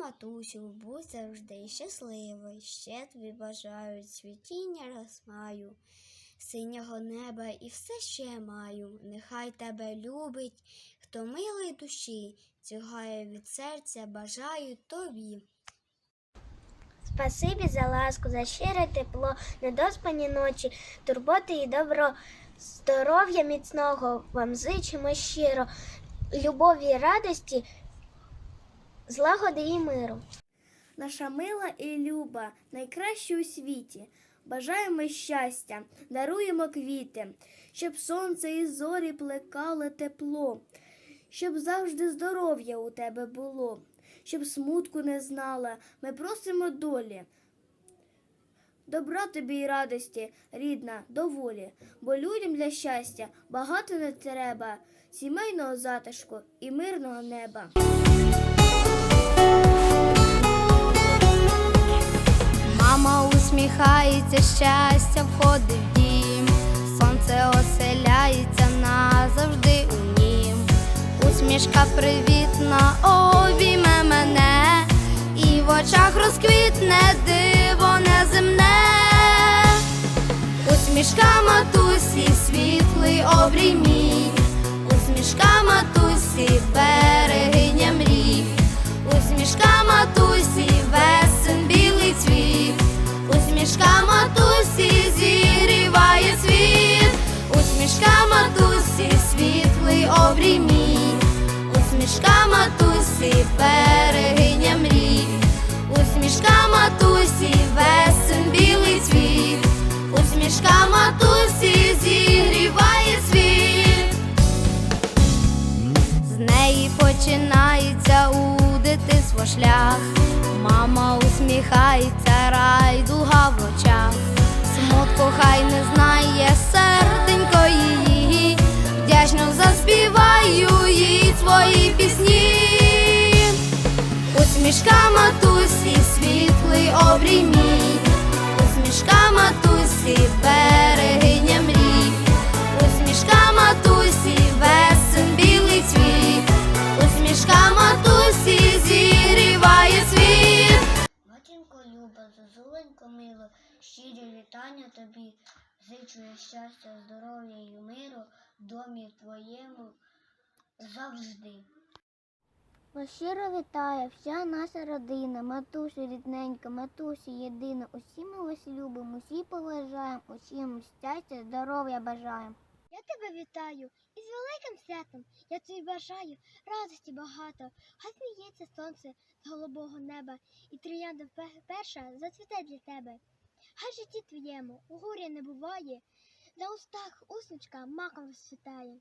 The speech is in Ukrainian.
матусю, будь завжди щасливий, ще тобі бажаю цвітіння розмаю, синього неба і все ще маю. Нехай тебе любить, хто милий душі, цюгає від серця, бажаю тобі. Спасибі за ласку, за щире тепло, недоспані ночі, турботи і добро. Здоров'я міцного вам зичимо щиро, любові і радості, злагоди і миру. Наша мила і люба, найкраща у світі. Бажаємо щастя, даруємо квіти, щоб сонце і зорі плекали тепло, щоб завжди здоров'я у тебе було, щоб смутку не знала. Ми просимо долі. Добра тобі і радості, рідна, доволі, бо людям для щастя багато не треба, сімейного затишку і мирного неба. Щастя входить в дім, сонце оселяється назавжди у нім. Усмішка привітна обійме мене, і в очах розквітне диво неземне. Усмішка матусі, світлий обрій мій, усмішка матусі, матусі, світлий обрій мій, усмішка матусі, берегиня мрій, усмішка матусі, весен білий цвіт, усмішка матусі зігріває світ. З неї починається у дитинство шлях. Мама усміхається, райдуга в очах. Світлий обрій усмішка матусі, берегиня мрій, усмішка матусі, весен білий цвіт, усмішка матусі зігріває світ. Матінко люба, зозуленько мило, щирі вітання тобі, зичу щастя, здоров'я і миру в домі твоєму завжди. Вас щиро вітає вся наша родина, матусі рідненька, матусі єдина. Усі ми вас любимо, усі поважаємо, усім щастя, здоров'я бажаємо. Я тебе вітаю із великим святом. Я тобі бажаю радості багато. Хай сміється сонце з голубого неба, і троянда перша зацвіте для тебе. Хай житті твоєму у горі не буває, на устах усмішка маком розцвітає.